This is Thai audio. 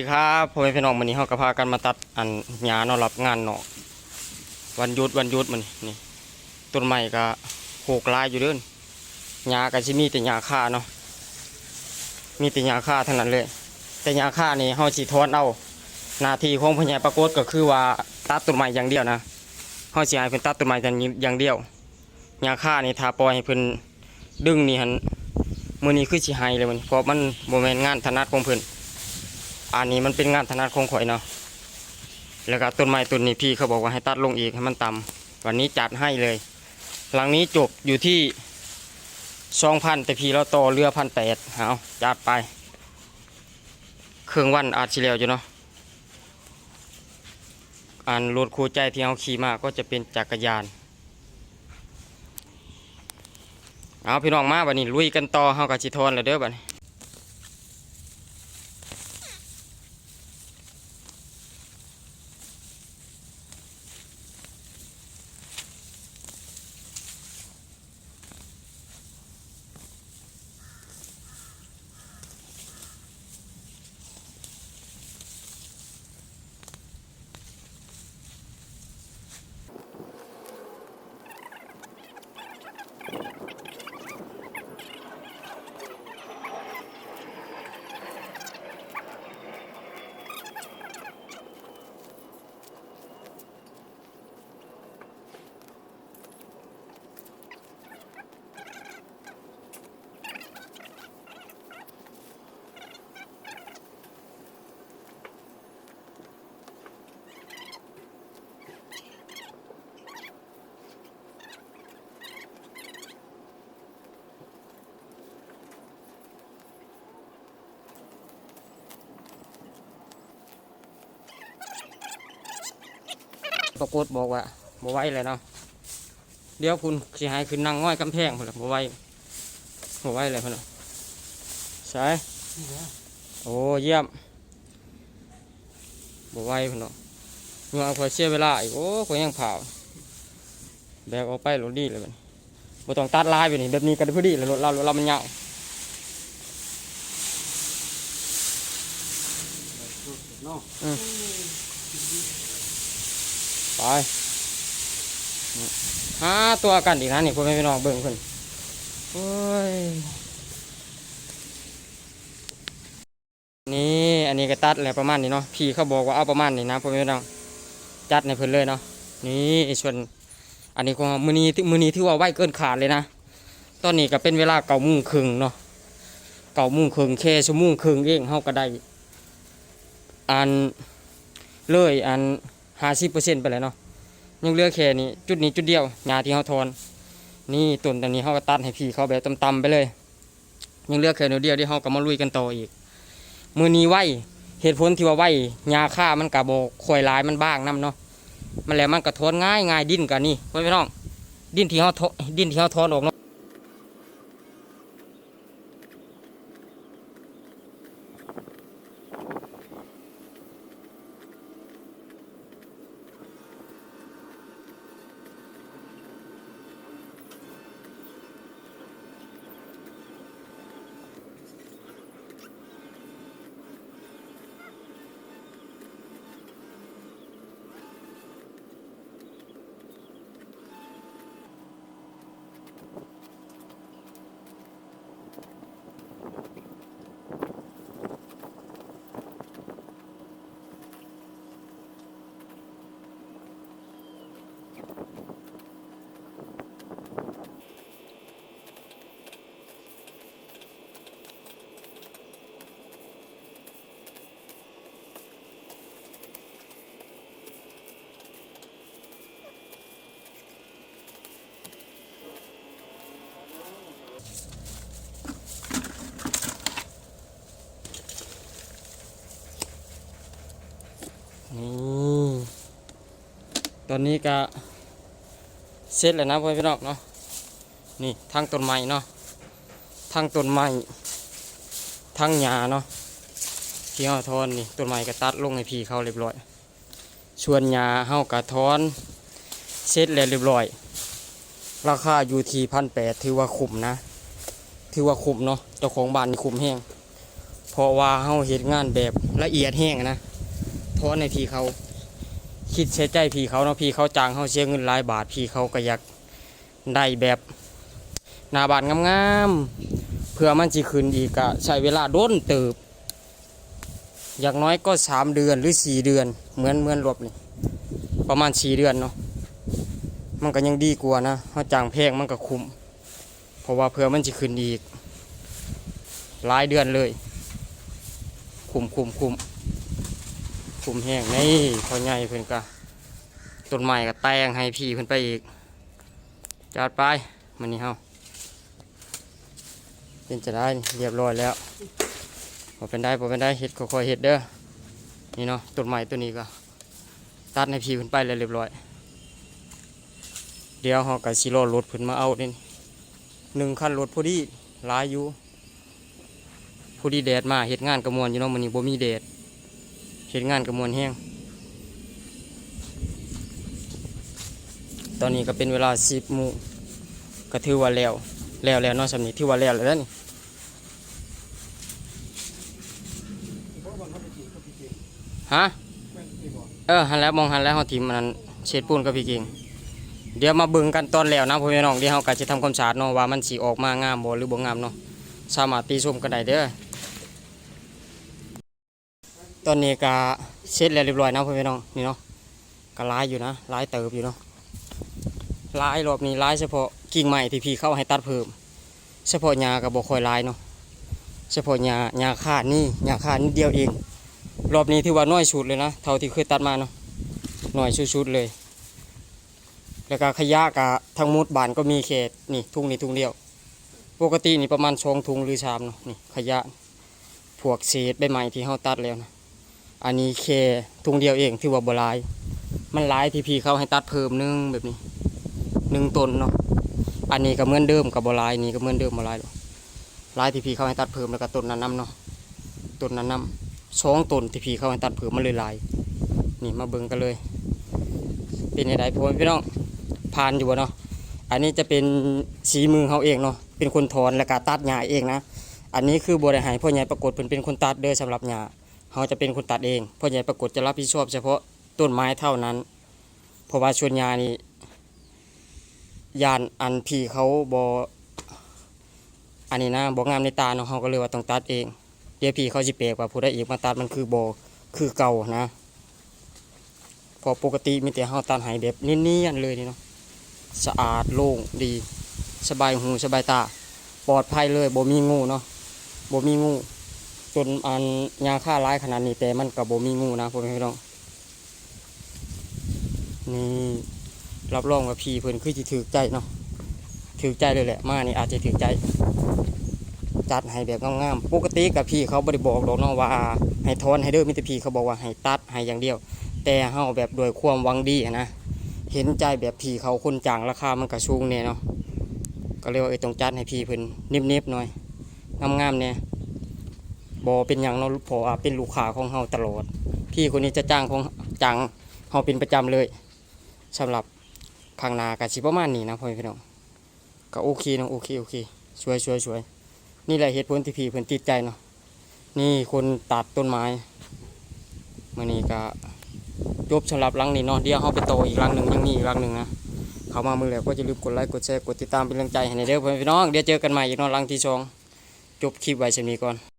สวัสดีครับพ่อแม่พี่น้องวันนี้เราก็พากันมาตัดอันหญ้าเนาะรับงานเนาะวันหยุดวันหยุดมันนี่ต้นไม้ก็โหกลายอยู่เด้อนหญ้าก็สิมีแต่หญ้าค่าเนาะมีแต่หญ้าค่าเท่านั้นเลย แต่หญ้าค่านี่เฮาสิถอนเอาหน้าที่ของผู้ใหญ่ปรากฏก็คือว่าตัดต้นไม้อย่างเดียวนะเฮาสิให้เพิ่นตัดต้นไม้อย่างเดียวหญ้าค่านี่ถ้าปล่อยให้เพิ่นดึงนี่หันมื้อนี้คือสิให้เลยมันเพราะมันบ่แม่นงานถนัดของเพิ่น อันนี้มันเป็นงานถนัดของข่อยเนาะแล้วก็ต้นไม้ต้นนี้พี่เขาบอกว่าให้ตัดลงอีกให้มันต่ำวันนี้จัดให้เลย หลังนี้จบอยู่ที่สองพันแต่พี่เราต่อเรือพันแปดเอาจัดไป เครื่องวันอาจสิเลียวอยู่เนาะอันรถคู่ใจที่เอาขี่มาก็จะเป็นจักรยาน เอาพี่น้องมาบัดนี้ลุยกันต่อเฮากับจิทอนแล้วเด้อบัดนี้ ปรากฏบอกว่าบ่ไหวเลยเนาะเดี๋ยวคุณสิหายคือนั่งง่อยกำแพงพุ่นละบ่ไหวบ่ไหวเลยพุ่นละใช่โอ้เยี่ยมบ่ไหวพุ่นเนาะเมื่อเอาคอยเสียเวลาอีกโอ้คอยยังเผาแบกออกไปรถดีเลยมันบต้องตัดลายไปนี่แบบนี้ก็ได้พอดีเลยรถเรารถเรามันยาวเนาะ ไปหาตัวกันอีกนะนี่พ่อแม่พี่น้องเบิ่งเพิ่นโอ้ยนี่อันนี้ก็ตัดแล้วประมาณนี้เนาะพี่เขาบอกว่าเอาประมาณนี้นะพ่อแม่พี่น้องจัดในเพิ่นเลยเนาะนี่ส่วนอันนี้ก็มือนี้มือนี้ที่ว่าไหวเกินขาดเลยนะตอนนี้ก็เป็นเวลาเก้าโมงครึ่งเนาะเก้าโมงครึ่งแค่ชั่วโมงครึ่งเองเฮาก็ได้อันเลยอัน ห้าสิบเปอร์เซ็นต์ไปแล้วเนาะยังเหลือแค่นี้จุดนี้จุดเดียวหญ้าที่เขาทอนนี่ต้นตอนนี้เขาก็ตัดให้พี่เขาแบบต่ำๆไปเลย ยังเหลือแค่นิดเดียวที่เขาก็มาลุยกันต่ออีก มือนี้ไหวเหตุผลที่ว่าไหวหญ้าค่ามันกะโบคอยลายมันบ้างน้ำเนาะมันแล้วมันกระทอนง่ายง่ายดิ้นกันนี่พ่อพี่น้อง ดิ้นที่เขาทดิ้นที่เขาทอนออกเนาะ นี่ตอนนี้ก็เสร็จแล้วนะพ่อพี่น้องเนาะนี่ทางต้นไม้เนาะทางต้นไม้ทางหญ้าเนาะที่เขาทอนนี่ต้นไม้ก็ตัดลงให้พี่เขาเรียบร้อยส่วนหญ้าเฮากระทอนเสร็จแล้วเรียบร้อย ราคาอยู่ที่พันแปดถือว่าคุ้มนะถือว่าคุ้มเนาะเจ้าของบ้านนี่คุ้มแห้งเพราะว่าเฮาเฮ็ดงานแบบละเอียดแห้งนะ เพราะในพี่เขา คิดเสียใจพี่เขาเนาะพี่เขาจ้างเฮาเสียเงินหลายบาทพี่เขาก็อยากได้แบบหน้าบานงามๆเพื่อมันสิขึ้นอีกก็ใช้เวลาด้นเติบ อย่างน้อยก็สามเดือนหรือสี่เดือน เหมือนเหมือนรบนี่ประมาณสี่เดือนเนาะมันก็ยังดีกว่านะเฮาจ้างแพงมันก็คุ้มเพราะว่าเพื่อมันสิขึ้นอีก หลายเดือนเลย คุ้มคุ้มคุ้ม มแห้งนี่พอใหญ่เพิ่นก็ต้นไม้ก็แตงให้พี่เพิ่นไปอีกจัดไปมันนี่เฮาเป็นจะได้เรียบร้อยแล้วพอเป็นได้พอเป็นได้เฮ็ดค่อยๆเฮ็ดเด้อนี่เนาะต้นไม้ตัวนี้ก็ ตัดให้พี่เพิ่นไปแล้วเรียบร้อย เดี๋ยวเฮาก็สิรอรถเพิ่นมาเอาเนี่หนึ่งคันรถพอดีหลายอยู่ผู้ดีแดดมาเฮ็ดงานกระมวลอยู่เนาะมื้อนี้บ่มีแดด เฮ็ดงานกระมวลแห้ง ตอนนี้ก็เป็นเวลา10โมงก็ถือว่าแล้ว แล้วแล้วนาะสำนี้ถือว่าแล้วแล้วนี่ฮะ เออหันแล้วมองหันแล้วเฮาทีมมันเช็ดปูนกับพี่เก่งเดี๋ยวมาบิ่งกันตอนแล้วนะพ่อแม่น้องเดี๋ยวเฮาก็จะทำความสะอาดเนาะว่ามันสิออกมางามบ่หรือบ่งามเนาะสามารถตีชมกันได้เด้อ ตอนนี้ก็เสร็จแล้วเรียบร้อยนะพ่อพี่น้องนี่เนาะก็ร้ายอยู่นะร้ายเติบอยู่เนาะร้ายรอบนี้ร้ายเฉพาะกิ่งไม้ที่พี่เข้าให้ตัดเพิ่ม เฉพาะหญ้าก็บ,บ่ค่อยร้ายเนาะเฉพาะหญ้าหญ้าขาดนี่หญ้าขาดนิดเดียวเอง รอบนี้ถือว่าน้อยสุดเลยนะเท่าที่เคยตัดมาเนาะน้อยสุดๆเลย แล้วก็ขยะกะทั้งหมดบานก็มีเขตนี่ทุ่งนี่ทุ่งเดียว ปกตินี่ประมาณสองถุงหรือชามเนาะนี่ขยะพวกเศษใบไม้ที่เขาตัดแล้วนะ อันนี้แค่ถุงเดียวเองที่ว่าบลาย มันหลายที่พี่เขาให้ตัดเพิ่มหนึงแบบนี้หนึ่งต้นเนาะอันนี้ก็เหมือนเดิมกับบลายนี่ก็เหมือนเดิมบลายหรอกหลายที่พี่เขาให้ตัดเพิ่มแล้วก็ต้นนั้นน้ำเนาะต้นนั้นน้ำสองต้นที่พี่เขาให้ตัดเพิ่มมันเลยหลาย นี่มาเบิ่งกันเลย เป็นยังไงพ่อพี่น้องผ่านอยู่บ่เนาะอันนี้จะเป็นสีมือเขาเองเนาะเป็นคนถอนและก็ตัดหญ้าเองนะอันนี้คือบริหารพ่อใหญ่ปรากฏเป็นเป็นคนตัดเด้อสำหรับหญ้า เขาจะเป็นคนตัดเองพ่อใหญ่ปรากฏจะรับผิดชอบเฉพาะต้นไม้เท่านั้น เพราะว่าชวนหญ้านี่ยานอันพี่เขาบออันนี้นะบอกงามในตาเนาะเขาก็เลยว่าต้องตัดเอง เดี๋ยวพี่เขาสิเปรกว่าผู้ใดอีกมาตัดมันคือบอคือเก่านะ พอปกติมีแต่เขาตัดให้แบบเนียนๆเลยนี่เนาะสะอาดโล่งดี สบายหูสบายตา ปลอดภัยเลยบ่มีงูเนาะบ่มีงู จนอันยาฆ่าร้ายขนาดนี้แต่มันกับบ่มีงูนะพ่อแม่พี่น้องนี่รับรองว่าพี่เพิ่นคือสิถือใจเนาะถือใจเลยแหละมานี่อาจจะถือใจ จัดให้แบบงามๆปกติกับพี่เขาบ่ได้บอกดอกเนาะว่าให้ทอนให้เด้อมีแต่พี่เขาบอกว่าให้ตัดให้อย่างเดียว แต่เฮาแบบโดวยความหวังดีนะเห็นใจแบบพี่เขาคนจ้างราคามันก็สูงเนี่ยเนาะก็เลยกว่าเออต้องจัดให้พี่เพิ่นนียบๆหน่อยงามๆเนี่ย บอเป็นอย่างเนาะพอว่าเป็นลูกค้าของเฮาตลอด พี่คนนี้จะจ้างของจ้างเฮาเป็นประจำเลยสำหรับข้างนาก็สิประมาณนี้นะพ่อพี่น้องก็โอเคเนาะโอเคโอเคสวยสวยสวยนี่แหละเหตุผลที่พี่เพิ่นติดใจเนาะนี่คนตัดต้นไม้มื่อนี้ก็จบสำหรับรังนี้เนาะเดี๋ยวเราไปโตอีกรังหนึ่งยังมีอีกรังหนึ่งนะเข้ามามือแล้วก็จะลืมกดไลค์กดแชร์กดติดตามเป็นกำลังใจให้ในเด้อเพื่อนพี่น้องเดี๋ยวเจอกันใหม่อีกเนาะรังที่สองจบคลิปไว้เช่นนี้ก่อน